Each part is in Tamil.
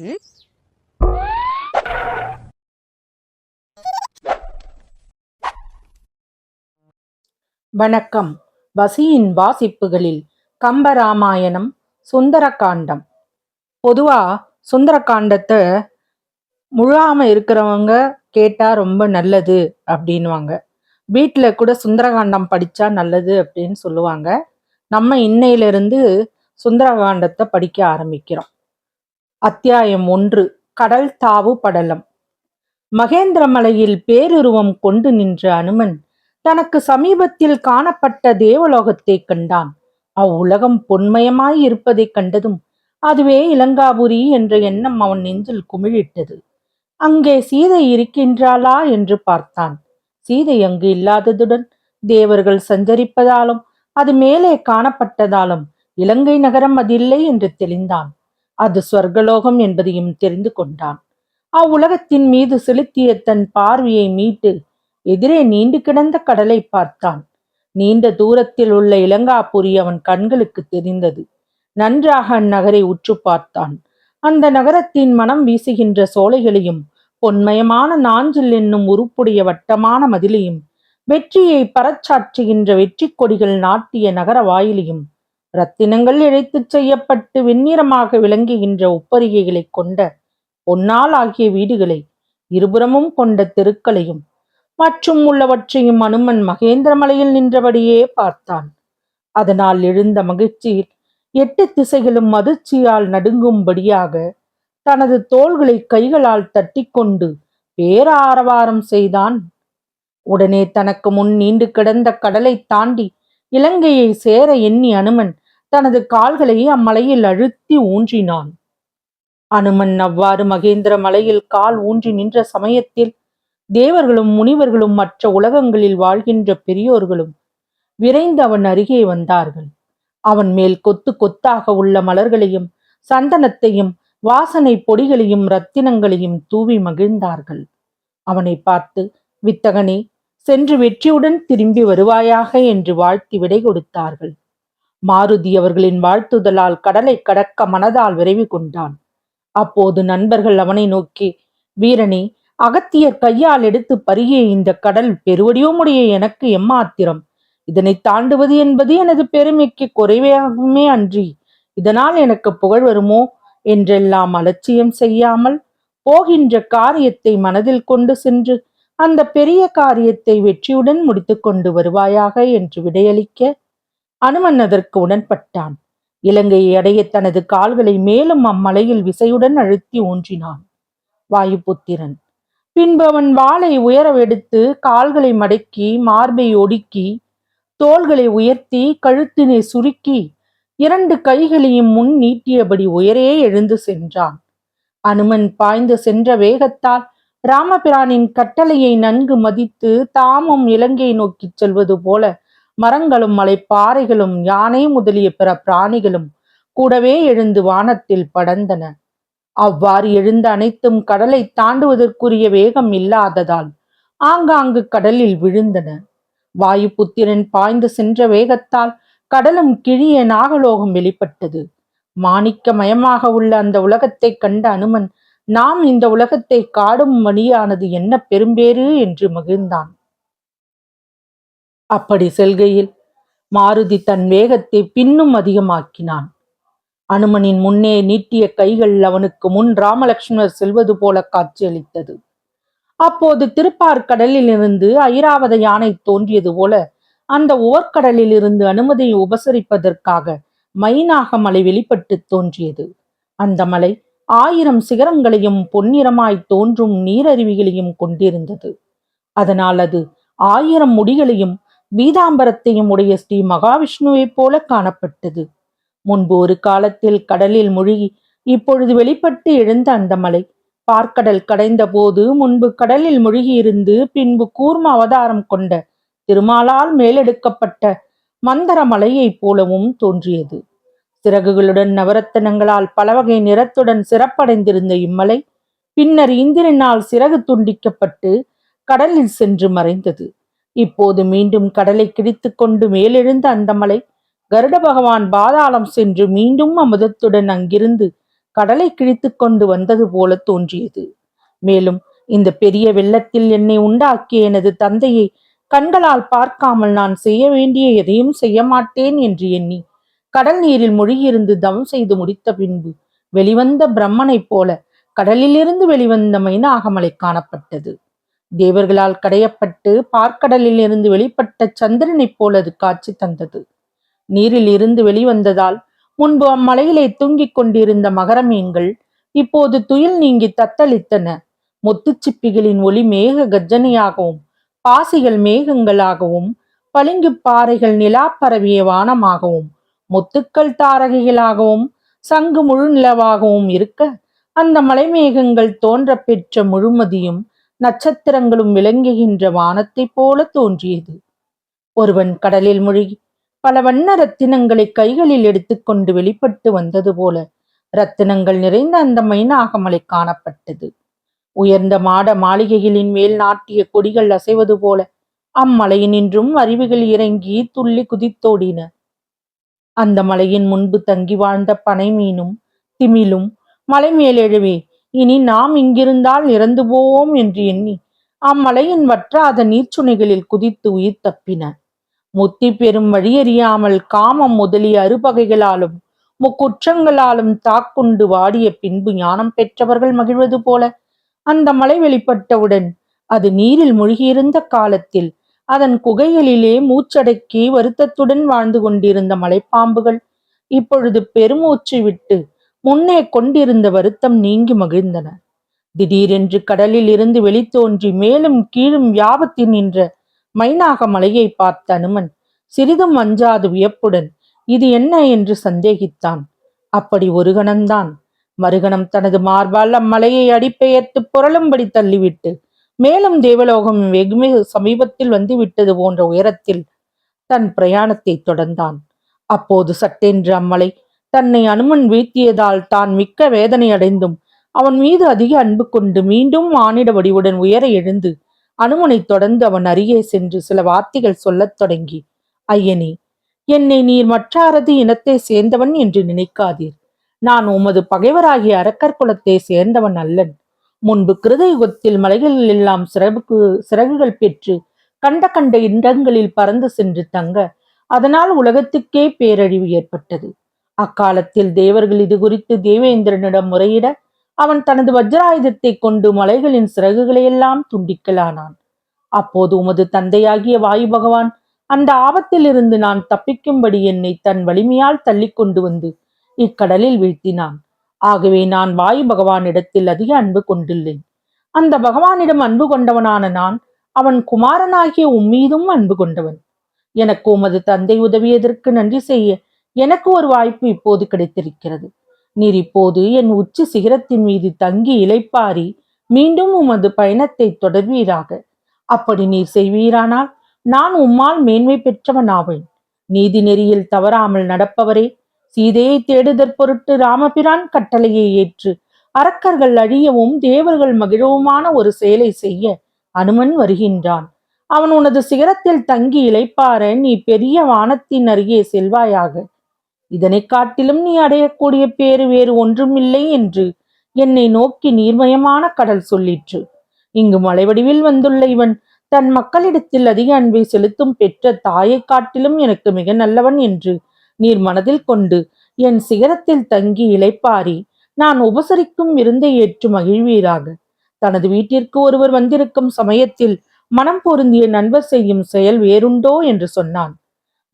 ம் வணக்கம். வசியின் வாசிப்புகளில் கம்பராமாயணம் சுந்தரகாண்டம். பொதுவா சுந்தரகாண்டத்தை முழாம இருக்கிறவங்க கேட்டா ரொம்ப நல்லது அப்படின்வாங்க வீட்டில் கூட சுந்தரகாண்டம் படிச்சா நல்லது அப்படின்னு சொல்லுவாங்க. நம்ம இன்னையிலிருந்து சுந்தரகாண்டத்தை படிக்க ஆரம்பிக்கிறோம். அத்தியாயம் ஒன்று கடல் தாவு படலம். மகேந்திரமலையில் பேருருவம் கொண்டு நின்ற அனுமன் தனக்கு சமீபத்தில் காணப்பட்ட தேவலோகத்தைக் கண்டான். அவ்வுலகம் பொன்மயமாய் இருப்பதைக் கண்டதும் அதுவே இலங்காபுரி என்ற எண்ணம் அவன் நெஞ்சில் குமிழிட்டது. அங்கே சீதை இருக்கின்றாளா என்று பார்த்தான். சீதை அங்கு இல்லாததுடன் தேவர்கள் சஞ்சரிப்பதாலும் அது மேலே காணப்பட்டதாலும் இலங்கை நகரம் அதில்லை என்று தெளிந்தான். அது ஸ்வர்கலோகம் என்பதையும் தெரிந்து கொண்டான். அவ்வுலகத்தின் மீது செலுத்திய தன் பார்வையை மீட்டு எதிரே நீண்டு கிடந்த கடலை பார்த்தான். நீண்ட தூரத்தில் உள்ள இலங்காபுரி அவன் கண்களுக்கு தெரிந்தது. நன்றாக அந்நகரை உற்று பார்த்தான். அந்த நகரத்தின் மனம் வீசுகின்ற சோலைகளையும் பொன்மயமான நாஞ்சில் என்னும் உருப்புடைய வட்டமான மதிலையும் வெற்றியை பறச்சாற்றுகின்ற வெற்றி கொடிகள் நாட்டிய நகர வாயிலையும் ரத்தினங்கள் இழைத்துச் செய்யப்பட்டு வெண்ணிறமாக விளங்குகின்ற உப்பரிகைகளைக் கொண்ட பொன்னால் ஆகிய வீடுகளை இருபுறமும் கொண்ட தெருக்களையும் மற்றும் உள்ளவற்றையும் அனுமன் மகேந்திரமலையில் நின்றபடியே பார்த்தான். அதனால் எழுந்த மகிழ்ச்சியில் எட்டு திசைகளும் மதிர்ச்சியால் நடுங்கும்படியாக தனது தோள்களை கைகளால் தட்டிக்கொண்டு பேராரவாரம் செய்தான். உடனே தனக்கு முன் நீண்டு கிடந்த கடலை தாண்டி இலங்கையை சேர எண்ணி அனுமன் தனது கால்களை அம்மலையில் அழுத்தி ஊன்றினான். அனுமன் அவ்வாறு மகேந்திர மலையில் கால் ஊன்றி நின்ற சமயத்தில் தேவர்களும் முனிவர்களும் மற்ற உலகங்களில் வாழ்கின்ற பெரியோர்களும் விரைந்து அவன் அருகே வந்தார்கள். அவன் மேல் கொத்து கொத்தாக உள்ள மலர்களையும் சந்தனத்தையும் வாசனை பொடிகளையும் ரத்தினங்களையும் தூவி மகிழ்ந்தார்கள். அவனை பார்த்து வித்தகனே சென்று வெற்றியுடன் திரும்பி வருவாயாக என்று வாழ்த்தி விடை கொடுத்தார்கள். மாருதி அவர்களின் வாழ்த்துதலால் கடலை கடக்க மனதால் விரைவு கொண்டான். அப்போது நண்பர்கள் அவனை நோக்கி வீரனே அகத்தியர் கையால் எடுத்து பருகிய இந்த கடல் பெருவடியோமுடைய எனக்கு எம்மாத்திரம்? இதனை தாண்டுவது என்பது எனது பெருமைக்கு குறைவாகுமே அன்றி இதனால் எனக்கு புகழ் வருமோ? என்றெல்லாம் அலட்சியம் செய்யாமல் போகின்ற காரியத்தை மனதில் கொண்டு சென்று அந்த பெரிய காரியத்தை வெற்றியுடன் முடித்துக்கொண்டு வருவாயாக? என்று விடையளிக்க அனுமன் அதற்கு உடன்பட்டான். இலங்கையை அடைய தனது கால்களை மேலும் அம்மலையில் விசையுடன் அழுத்தி ஊன்றினான். வாயுபுத்திரன் பின்பு அவன் வாளை உயரவெடுத்து கால்களை மடக்கி மார்பை ஒடுக்கி தோள்களை உயர்த்தி கழுத்தினை சுருக்கி இரண்டு கைகளையும் முன் நீட்டியபடி உயரே எழுந்து சென்றான். அனுமன் பாய்ந்து சென்ற வேகத்தால் ராமபிரானின் கட்டளையை நன்கு மதித்து தாமும் இலங்கை நோக்கிச் செல்வது போல மரங்களும் மலைப்பாறைகளும் யானை முதலிய பிற பிராணிகளும் கூடவே எழுந்து வானத்தில் படர்ந்தன. அவ்வாறு எழுந்த அனைத்தும் கடலை தாண்டுவதற்குரிய வேகம் இல்லாததால் ஆங்காங்கு கடலில் விழுந்தன. வாயு புத்திரன் பாய்ந்து சென்ற வேகத்தால் கடலும் கிழிய நாகலோகம் வெளிப்பட்டது. மாணிக்கமயமாக உள்ள அந்த உலகத்தை கண்ட அனுமன் நாம் இந்த உலகத்தை காடும் மணியானது என்ன பெரும்பேறு? என்று மகிழ்ந்தான். அப்படி செல்கையில் மாருதி தன் வேகத்தை பின்னும் அதிகமாக்கினான். அனுமனின் முன்னே நீட்டிய கைகள் அவனுக்கு முன் ராமலட்சுமர் செல்வது போல காட்சியளித்தது. அப்போது திருப்பார்கடலில் இருந்து ஐராவத யானை தோன்றியது போல அந்த ஓர்க்கடலில் இருந்து அனுமதியை உபசரிப்பதற்காக மைனாக மலை வெளிப்பட்டு தோன்றியது. அந்த மலை ஆயிரம் சிகரங்களையும் பொன்னிறமாய் தோன்றும் நீரருவிகளையும் கொண்டிருந்தது. அதனால் அது ஆயிரம் முடிகளையும் பீதாம்பரத்தையும் உடைய ஸ்ரீ மகாவிஷ்ணுவைப் போல காணப்பட்டது. முன்பு ஒரு காலத்தில் கடலில் மூழ்கி இப்பொழுது வெளிப்பட்டு எழுந்த அந்த மலை பார்க்கடல் கடைந்த போது முன்பு கடலில் மூழ்கியிருந்து பின்பு கூர்ம அவதாரம் கொண்ட திருமாலால் மேலெடுக்கப்பட்ட மந்தர மலையைப் போலவும் தோன்றியது. சிறகுகளுடன் நவரத்தனங்களால் பலவகை நிறத்துடன் சிறப்படைந்திருந்த இம்மலை பின்னர் இந்திரனால் சிறகு துண்டிக்கப்பட்டு கடலில் சென்று மறைந்தது. இப்போது மீண்டும் கடலை கிழித்து கொண்டு மேலெழுந்த அந்த மலை கருட பகவான் பாதாளம் சென்று மீண்டும் அமுதத்துடன் அங்கிருந்து கடலை கிழித்து கொண்டு வந்தது போல தோன்றியது. மேலும் இந்த பெரிய வெள்ளத்தில் என்னை உண்டாக்கிய எனது தந்தையை கண்களால் பார்க்காமல் நான் செய்ய வேண்டிய எதையும் செய்ய மாட்டேன் என்று எண்ணி கடல் நீரில் மூழ்கியிருந்து தவம் செய்து முடித்த பின்பு வெளிவந்த பிரம்மனைப் போல கடலிலிருந்து வெளிவந்த மைனாகமலை காணப்பட்டது. தேவர்களால் கடையப்பட்டு பார்க்கடலில் இருந்து வெளிப்பட்ட சந்திரனைப் போல அது காட்சி தந்தது. நீரில் இருந்து வெளிவந்ததால் முன்பு அம்மலையிலே தூங்கிக் கொண்டிருந்த மகர மீன்கள் இப்போது துயில் நீங்கி தத்தளித்தன. முத்துச்சிப்பிகளின் ஒளி மேக கர்ஜனையாகவும் பாசிகள் மேகங்களாகவும் பளிங்கு பாறைகள் நிலா பரவிய வானமாகவும் முத்துக்கள் தாரகைகளாகவும் சங்கு முழு நிலவாகவும் இருக்க அந்த மலைமேகங்கள் தோன்ற பெற்ற முழுமதியும் நட்சத்திரங்களும் விளங்குகின்ற வானத்தைப் போல தோன்றியது. ஒருவன் கடலில் மூழ்கி பல வண்ண ரத்தினங்களை கைகளில் எடுத்துக்கொண்டு வெளிப்பட்டு வந்தது போல ரத்தினங்கள் நிறைந்த அந்த மைனாகமலை காணப்பட்டது. உயர்ந்த மாட மாளிகைகளின் மேல் நாட்டிய கொடிகள் அசைவது போல அம்மலையினின்றும் அருவிகள் இறங்கி துள்ளி குதித்தோடின. அந்த மலையின் முன்பு தங்கி வாழ்ந்த பனை மீனும் திமிலும் மலை மேலெழுவே இனி நாம் இங்கிருந்தால் இறந்து போவோம் என்று எண்ணி அம்மலையின் வற்றாத நீர்ச்சுனைகளில் குதித்து உயிர் தப்பின. முத்தி பெறும் வழியறியாமல் காமம் முதலிய அறுபகைகளாலும் முக்குற்றங்களாலும் தாக்குண்டு வாடிய பின்பு ஞானம் பெற்றவர்கள் மகிழ்வது போல அந்த மலை வெளிப்பட்டவுடன் அது நீரில் மூழ்கியிருந்த காலத்தில் அதன் குகைகளிலே மூச்சடக்கி வருத்தத்துடன் வாழ்ந்து கொண்டிருந்த மலைப்பாம்புகள் இப்பொழுது பெருமூச்சு விட்டு முன்னே கொண்டிருந்த வருத்தம் நீங்கி மகிழ்ந்தன. திடீரென்று கடலில் இருந்து வெளித்தோன்றி மேலும் கீழும் வியாபத்தில் நின்ற மைனாக மலையை பார்த்த அனுமன் சிறிதும் அஞ்சாது வியப்புடன் இது என்ன? என்று சந்தேகித்தான். அப்படி ஒரு கணம்தான். மறுகணம் தனது மார்பால் அம்மலையை அடிப்பெயர்த்து புரளும்படி தள்ளிவிட்டு மேலும் தேவலோகம் வெகுமிகு சமீபத்தில் வந்து விட்டது போன்ற உயரத்தில் தன் பிரயாணத்தை தொடர்ந்தான். அப்போது சட்டென்று அம்மலை தன்னை அனுமன் வீழ்த்தியதால் தான் மிக்க வேதனை அடைந்தும். அவன் மீது அதிக அன்பு கொண்டு மீண்டும் மானிட வடிவுடன் உயர எழுந்து அனுமனை தொடர்ந்து அவன் அருகே சென்று சில வார்த்தைகள் சொல்லத் தொடங்கி ஐயனே என்னை நீர் மற்றாரது இனத்தை சேர்ந்தவன் என்று நினைக்காதீர். நான் உமது பகைவராகிய அரக்கர் குலத்தை சேர்ந்தவன் அல்லன். முன்பு கிருதயுகத்தில் மலைகளில் எல்லாம் சிறகு சிறகுகள் பெற்று கண்ட கண்ட இடங்களில் பறந்து சென்று தங்க அதனால் உலகத்துக்கே பேரழிவு ஏற்பட்டது. அக்காலத்தில் தேவர்கள் இது குறித்து தேவேந்திரனிடம் முறையிட அவன் தனது வஜ்ராயுதத்தை கொண்டு மலைகளின் சிறகுகளையெல்லாம் துண்டிக்கலானான். அப்போது உமது தந்தையாகிய வாயு பகவான் அந்த ஆபத்திலிருந்து நான் தப்பிக்கும்படி என்னை தன் வலிமையால் தள்ளி கொண்டு வந்து இக்கடலில் வீழ்த்தினான். ஆகவே நான் வாயு பகவானிடத்தில் அதிக அன்பு கொண்டுள்ளேன். அந்த பகவானிடம் அன்பு கொண்டவனான நான் அவன் குமாரனாகிய உம்மீதும் அன்பு கொண்டவன். எனக்கு உமது தந்தை உதவியதற்கு நன்றி செய்ய எனக்கு ஒரு வாய்ப்பு இப்போது கிடைத்திருக்கிறது. நீர் இப்போது என் உச்சி சிகரத்தின் மீது தங்கி இலைப்பாரி மீண்டும் உமது பயணத்தை தொடர்வீராக. அப்படி நீர் செய்வீரானால் நான் உம்மால் மேன்மை பெற்றவன் ஆவேன் நீதி நெறியில் தவறாமல் நடப்பவரே சீதையை தேடுதற் பொருட்டு ராமபிரான் கட்டளையை ஏற்று அரக்கர்கள் அழியவும் தேவர்கள் மகிழவுமான ஒரு செயலை செய்ய அனுமன் வருகின்றான். அவன் உனது சிகரத்தில் தங்கி இழைப்பார நீ பெரிய வானத்தின் அருகே செல்வாயாக. இதனை காட்டிலும் நீ அடையக்கூடிய பேறு வேறு ஒன்றுமில்லை என்று என்னை நோக்கி நீர்மயமான கடல் சொல்லிற்று. இங்கு மலைவடிவில் வந்துள்ள இவன் தன் மக்களிடத்தில் அதிக அன்பை செலுத்தும் பெற்ற தாயைக் காட்டிலும் எனக்கு மிக நல்லவன் என்று நீர் மனதில் கொண்டு என் சிகரத்தில் தங்கி இளைப்பாரி நான் உபசரிக்கும் விருந்தை ஏற்று மகிழ்வீராக. தனது வீட்டிற்கு ஒருவர் வந்திருக்கும் சமயத்தில் மனம் பொருந்திய நண்பர் செய்யும் செயல் வேறுண்டோ என்று சொன்னான்.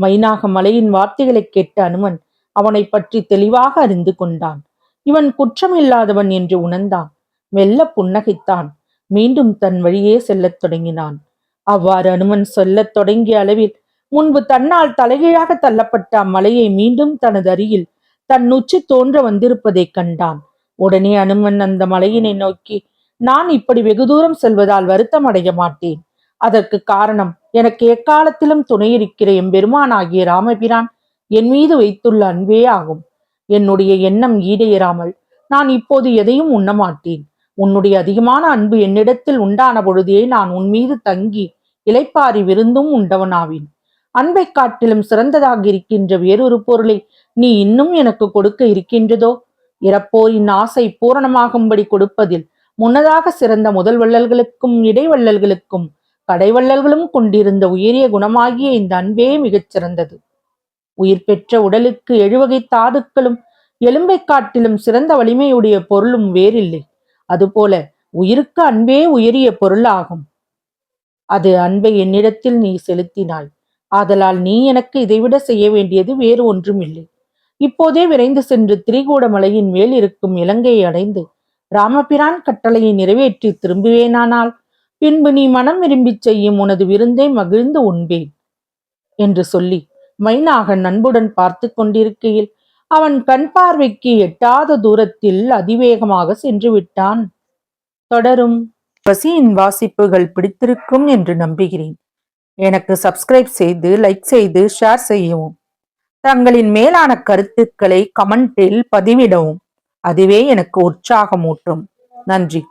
மைனாக மலையின் வார்த்தைகளை கேட்ட அனுமன் அவனை பற்றி தெளிவாக அறிந்து கொண்டான். இவன் குற்றமில்லாதவன் என்று உணர்ந்தான். மெல்ல புன்னகைத்தான். மீண்டும் தன் வழியே செல்லத் தொடங்கினான். அவ்வாறு அனுமன் சொல்லத் தொடங்கிய அளவில் முன்பு தன்னால் தலைகீழாக தள்ளப்பட்ட அம்மலையை மீண்டும் தனது அருகில் தன் உச்சி தோன்ற வந்திருப்பதைக் கண்டான். உடனே அனுமன் அந்த மலையினை நோக்கி நான் இப்படி வெகு தூரம் செல்வதால் வருத்தம் அடைய மாட்டேன். அதற்கு காரணம் எனக்கு எக்காலத்திலும் துணையிருக்கிற எம்பெருமானாகிய ராமபிரான் என் மீது வைத்துள்ள அன்பே ஆகும். என்னுடைய எண்ணம் ஈடேறாமல் நான் இப்போது எதையும் உண்ணமாட்டேன் உன்னுடைய அதிகமான அன்பு என்னிடத்தில் உண்டான பொழுதே நான் உன் மீது தங்கி இளைப்பாரி விருந்தும் உண்டவனாவேன். அன்பை காட்டிலும் சிறந்ததாக இருக்கின்ற வேறொரு பொருளை நீ இன்னும் எனக்கு கொடுக்க இருக்கின்றதோ? இறப்போரின் ஆசை பூரணமாகும்படி கொடுப்பதில் முன்னதாக சிறந்த முதல் வள்ளல்களுக்கும் இடைவள்ளல்களுக்கும் கடைவள்ளல்களும் கொண்டிருந்த உயரிய குணமாகிய இந்த அன்பே மிகச் சிறந்தது உயிர் பெற்ற உடலுக்கு எழுவகை தாதுக்களும் எலும்பைக் காட்டிலும் சிறந்த வலிமையுடைய பொருளும் வேறில்லை. அதுபோல உயிருக்கு அன்பே உயரிய பொருளாகும். அது அன்பை என்னிடத்தில் நீ செலுத்தினாய். ஆதலால் நீ எனக்கு இதைவிட செய்ய வேண்டியது வேறு ஒன்றும் இல்லை இப்போதே விரைந்து சென்று திரிகூடமலையின் மேல் இருக்கும் இலங்கையை அடைந்து ராமபிரான் கட்டளையை நிறைவேற்றி திரும்புவேனானால் பின்பு நீ மனம் விரும்பிச் செய்யும் உனது விருந்தை மகிழ்ந்து உண்பேன் என்று சொல்லி மைனாகன் நண்புடன் பார்த்து கொண்டிருக்கையில் அவன் கண் பார்வைக்கு எட்டாத தூரத்தில் அதிவேகமாக சென்று விட்டான். தொடரும். பசியின் வாசிப்புகள் பிடித்திருக்கும் என்று நம்புகிறேன். எனக்கு சப்ஸ்கிரைப் செய்து லைக் செய்து ஷேர் செய்யவும். தங்களின் மேலான கருத்துக்களை கமெண்டில் பதிவிடவும். அதுவே எனக்கு உற்சாகமூட்டும். நன்றி.